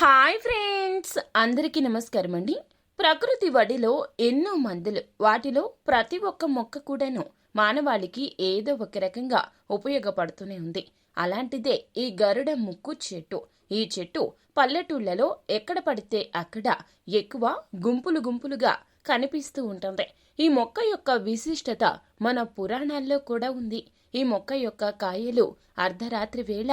Hi friends అందరికీ నమస్కారం అండి. ప్రకృతి వడిలో ఎన్నో మందులు వాటిలో ప్రతి ఒక్క మొక్క కూడాను మానవాళికి ఏదో ఒక రకంగా ఉపయోగపడుతూనే ఉంది. అలాంటిదే ఈ గరుడ ముక్కు చెట్టు. ఈ చెట్టు పల్లెటూళ్ళలో ఎక్కడ పడితే అక్కడ ఎక్కువ గుంపులు గుంపులుగా కనిపిస్తూ ఉంటుంది. ఈ మొక్క యొక్క విశిష్టత మన పురాణాల్లో కూడా ఉంది. ఈ మొక్క యొక్క కాయలు అర్ధరాత్రి వేళ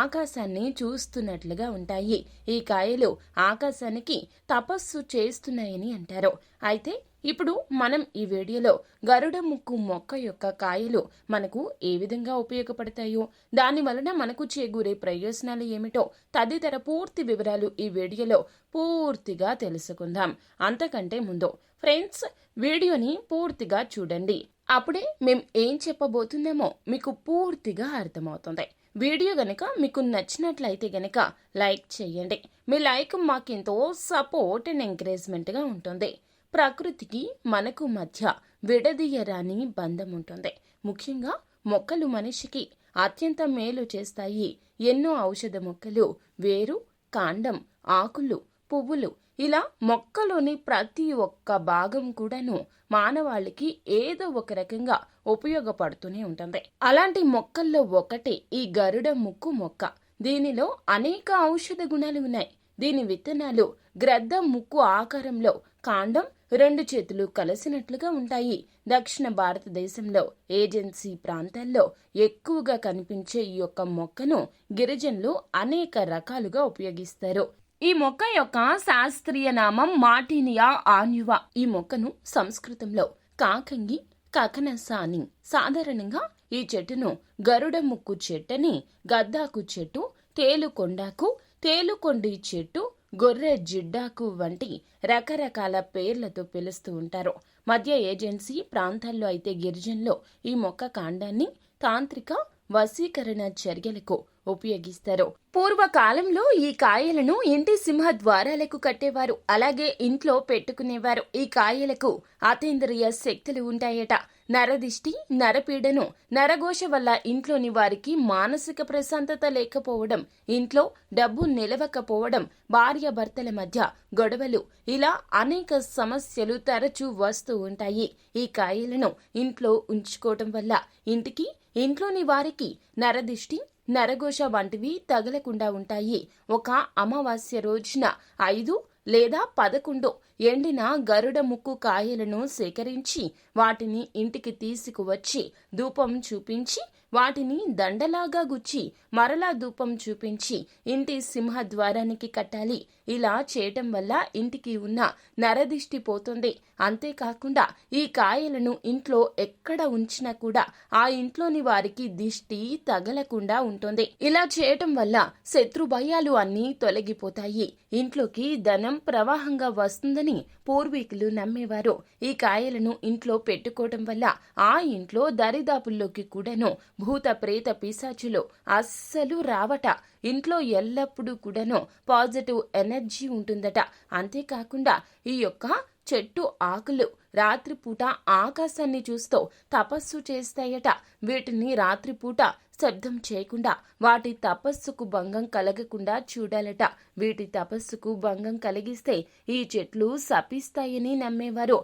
ఆకాశాన్ని చూస్తున్నట్లుగా ఉంటాయి. ఈ కాయలు ఆకాశానికి తపస్సు చేస్తున్నాయని అంటారు. అయితే ఇప్పుడు మనం ఈ వీడియోలో గరుడ ముక్కు మొక్క యొక్క కాయలు మనకు ఏ విధంగా ఉపయోగపడతాయో దాని వలన మనకు చేకూరే ప్రయోజనాలు ఏమిటో తదితర పూర్తి వివరాలు ఈ వీడియోలో పూర్తిగా తెలుసుకుందాం. అంతకంటే ముందు ఫ్రెండ్స్ వీడియోని పూర్తిగా చూడండి. అప్పుడే మేం ఏం చెప్పబోతున్నామో మీకు పూర్తిగా అర్థమవుతుంది. వీడియో గనక మీకు నచ్చినట్లయితే గనక లైక్ చేయండి. మీ లైక్ మాకెంతో సపోర్ట్ అండ్ ఎంకరేజ్మెంట్గా ఉంటుంది. ప్రకృతికి మనకు మధ్య విడదీయరాని బంధం ఉంటుంది ముఖ్యంగా మొక్కలు మనిషికి అత్యంత మేలు చేస్తాయి. ఎన్నో ఔషధ మొక్కలు వేరు కాండం ఆకులు పువ్వులు ఇలా మొక్కలోని ప్రతి ఒక్క భాగం కూడాను మానవాళికి ఏదో ఒక రకంగా ఉపయోగపడుతూనే ఉంటుంది. అలాంటి మొక్కల్లో ఒకటి ఈ గరుడ ముక్కు మొక్క. దీనిలో అనేక ఔషధ గుణాలు ఉన్నాయి. దీని విత్తనాలు గ్రద్ద ముక్కు ఆకారంలో కాండం రెండు చేతులు కలిసినట్లుగా ఉంటాయి. దక్షిణ భారతదేశంలో ఏజెన్సీ ప్రాంతాల్లో ఎక్కువగా కనిపించే ఈ యొక్క మొక్కను గిరిజనులు అనేక రకాలుగా ఉపయోగిస్తారు. ఈ మొక్క యొక్క శాస్త్రీయ నామం మాటినియా ఆన్యువా. ఈ మొక్కను సంస్కృతంలో కాకంగి కకనసాని. సాధారణంగా ఈ చెట్టును గరుడ ముక్కు చెట్టని గద్దాకు చెట్టు తేలుకొండాకు తేలుకొండి చెట్టు గొర్రె జిడ్డాకు వంటి రకరకాల పేర్లతో పిలుస్తూ ఉంటారు. మధ్య ఏజెన్సీ ప్రాంతాల్లో అయితే గిరిజన్లో ఈ మొక్క కాండాన్ని తాంత్రిక వశీకరణ చర్యలకు ఉపయోగిస్తారు. పూర్వకాలంలో ఈ కాయలను ఇంటి సింహ ద్వారాలకు కట్టేవారు. అలాగే ఇంట్లో పెట్టుకునేవారు. ఈ కాయలకు అతీంద్రియ శక్తులు ఉంటాయట. నరదిష్టి నరపీడను నరఘోష వల్ల ఇంట్లోని వారికి మానసిక ప్రశాంతత లేకపోవడం ఇంట్లో డబ్బు నిలవకపోవడం భార్యాభర్తల మధ్య గొడవలు ఇలా అనేక సమస్యలు తరచూ వస్తూ ఉంటాయి. ఈ కాయలను ఇంట్లో ఉంచుకోవటం వల్ల ఇంటికి ఇంట్లోని వారికి నరదిష్టి నరఘోష వంటివి తగలకుండా ఉంటాయి. ఒక అమావాస్య రోజున ఐదు లేదా పదకొండు ఎండిన గరుడ ముక్కు కాయలను సేకరించి వాటిని ఇంటికి తీసుకువచ్చి ధూపం చూపించి వాటిని దండలాగా గుచ్చి మరలా ధూపం చూపించి ఇంటి సింహద్వారానికి కట్టాలి. ఇలా చేయటం వల్ల ఇంటికి ఉన్న నరదిష్టి పోతుంది. అంతేకాకుండా ఈ కాయలను ఇంట్లో ఎక్కడ ఉంచినా కూడా ఆ ఇంట్లోని వారికి దిష్టి తగలకుండా ఉంటుంది. ఇలా చేయటం వల్ల శత్రు భయాలు అన్నీ తొలగిపోతాయి. ఇంట్లోకి ధనం ప్రవాహంగా వస్తుందని పూర్వీకులు నమ్మేవారు. ఈ కాయలను ఇంట్లో పెట్టుకోవటం వల్ల ఆ ఇంట్లో దరిదాపుల్లోకి కూడాను భూత ప్రేత పిశాచులు అస్సలు రావట. ఇంట్లో ఎల్లప్పుడూ కూడాను పాజిటివ్ ఎనర్జీ ఉంటుందట. అంతేకాకుండా ఈ యొక్క చెట్టు ఆకులు రాత్రిపూట ఆకాశాన్ని చూస్తూ తపస్సు చేస్తాయట. వీటిని రాత్రిపూట శబ్దం చేయకుండా వాటి తపస్సుకు భంగం కలగకుండా చూడాలట. వీటి తపస్సుకు భంగం కలిగిస్తే ఈ చెట్లు శపిస్తాయని నమ్మేవారు.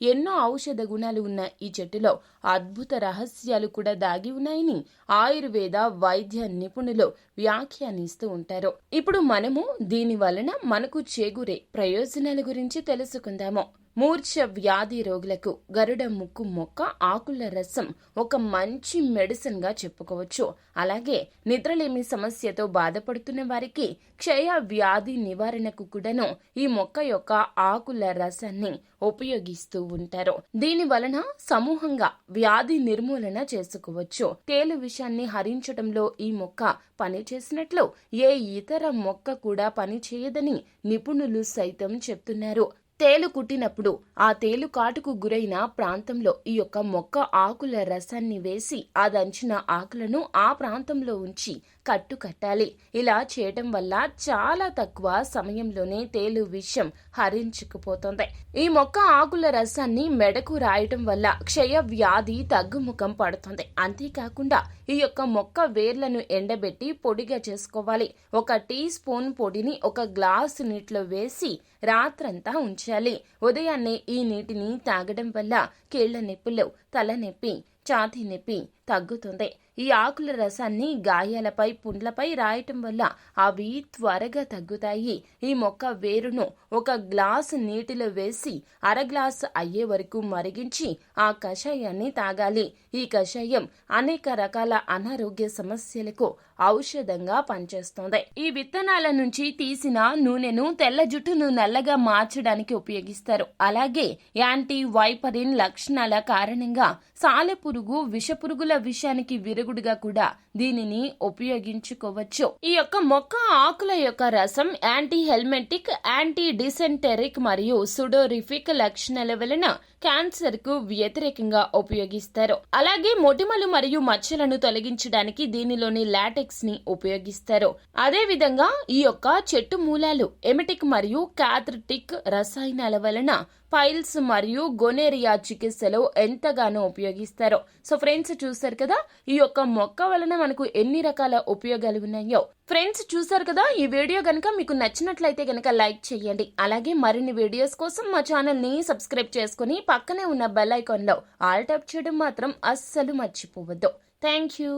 ఎన్నో ఔషధ గుణాలు ఉన్న ఈ చెట్టులో అద్భుత రహస్యాలు కూడా దాగి ఉన్నాయని ఆయుర్వేద వైద్య నిపుణులు వ్యాఖ్యానిస్తూ ఉంటారు. ఇప్పుడు మనము దీని వలన మనకు చేకూరే ప్రయోజనాల గురించి తెలుసుకుందాము. మూర్ఛ వ్యాధి రోగులకు గరుడ ముక్కు మొక్క ఆకుల రసం ఒక మంచి మెడిసిన్గా చెప్పుకోవచ్చు. అలాగే నిద్రలేమి సమస్యతో బాధపడుతున్న వారికి క్షయ వ్యాధి నివారణకు కూడాను ఈ మొక్క యొక్క ఆకుల రసాన్ని ఉపయోగిస్తూ ఉంటారు. దీని వలన సమూహంగా వ్యాధి నిర్మూలన చేసుకోవచ్చు. తేలు విషాన్ని హరించడంలో ఈ మొక్క పనిచేసినట్లు ఏ ఇతర మొక్క కూడా పనిచేయదని నిపుణులు సైతం చెప్తున్నారు. తేలు కుట్టినప్పుడు ఆ తేలు కాటుకు గురైన ప్రాంతంలో ఈ యొక్క మొక్క ఆకుల రసాన్ని వేసి ఆ దంచిన ఆకులను ఆ ప్రాంతంలో ఉంచి కట్టు కట్టాలి ఇలా చేయటం వల్ల చాలా తక్కువ సమయంలోనే తేలు విషయం హరించుకుపోతుంది. ఈ మొక్క ఆకుల రసాన్ని మెడకు రాయటం వల్ల క్షయ వ్యాధి తగ్గుముఖం పడుతుంది. అంతేకాకుండా ఈ యొక్క మొక్క వేర్లను ఎండబెట్టి పొడిగా చేసుకోవాలి. ఒక టీ స్పూన్ పొడిని ఒక గ్లాసు నీటిలో వేసి రాత్రంతా ఉంచాలి. ఉదయాన్నే ఈ నీటిని తాగడం వల్ల కీళ్ళ నొప్పులు తలనొప్పి ఛాతీ నొప్పి తగ్గుతుంది. ఈ ఆకుల రసాన్ని గాయాలపై పుండ్లపై రాయటం వల్ల అవి త్వరగా తగ్గుతాయి. ఈ మొక్క వేరును ఒక గ్లాసు నీటిలో వేసి అర గ్లాసు అయ్యే వరకు మరిగించి ఆ కషాయాన్ని తాగాలి. ఈ కషాయం అనేక రకాల అనారోగ్య సమస్యలకు ఔషధంగా పనిచేస్తుంది. ఈ విత్తనాల నుంచి తీసిన నూనెను తెల్ల జుట్టును నల్లగా మార్చడానికి ఉపయోగిస్తారు. అలాగే యాంటీ వైపరిన్ లక్షణాల కారణంగా సాలెపురుగు విషపురుగుల విషానికి విరుగుడుగా కూడా దీనిని ఉపయోగించుకోవచ్చు. ఈ యొక్క మొక్క ఆకుల యొక్క రసం యాంటీ హెల్మెటిక్ యాంటీ డిసెంటెరిక్ మరియు సుడోరిఫిక్ లక్షణాల వలన క్యాన్సర్కు వ్యతిరేకంగా ఉపయోగిస్తారు. అలాగే మొటిమలు మరియు మచ్చలను తొలగించడానికి దీనిలోని లాటెక్స్ని ఉపయోగిస్తారు. అదే విధంగా ఈ యొక్క చెట్టు మూలాలు ఎమిటిక్ మరియు కాథ్రటిక్ రసాయనాల వలన పైల్స్ మరియు గొనేరియా చికిత్సలో ఎంతగానో ఉపయోగిస్తారు. సో ఫ్రెండ్స్ చూసారు కదా ఈ యొక్క మొక్క వలన మనకు ఎన్ని రకాల ఉపయోగాలు ఉన్నాయో. ఫ్రెండ్స్ చూసారు కదా ఈ వీడియో గనక మీకు నచ్చినట్లయితే గనక లైక్ చేయండి. అలాగే మరిన్ని వీడియోస్ కోసం మా ఛానల్ని సబ్స్క్రైబ్ చేసుకుని పక్కనే ఉన్న బెల్ ఐకాన్లో ఆల్ ట్యాప్ చేయడం మాత్రం అస్సలు మర్చిపోవద్దు. Thank you.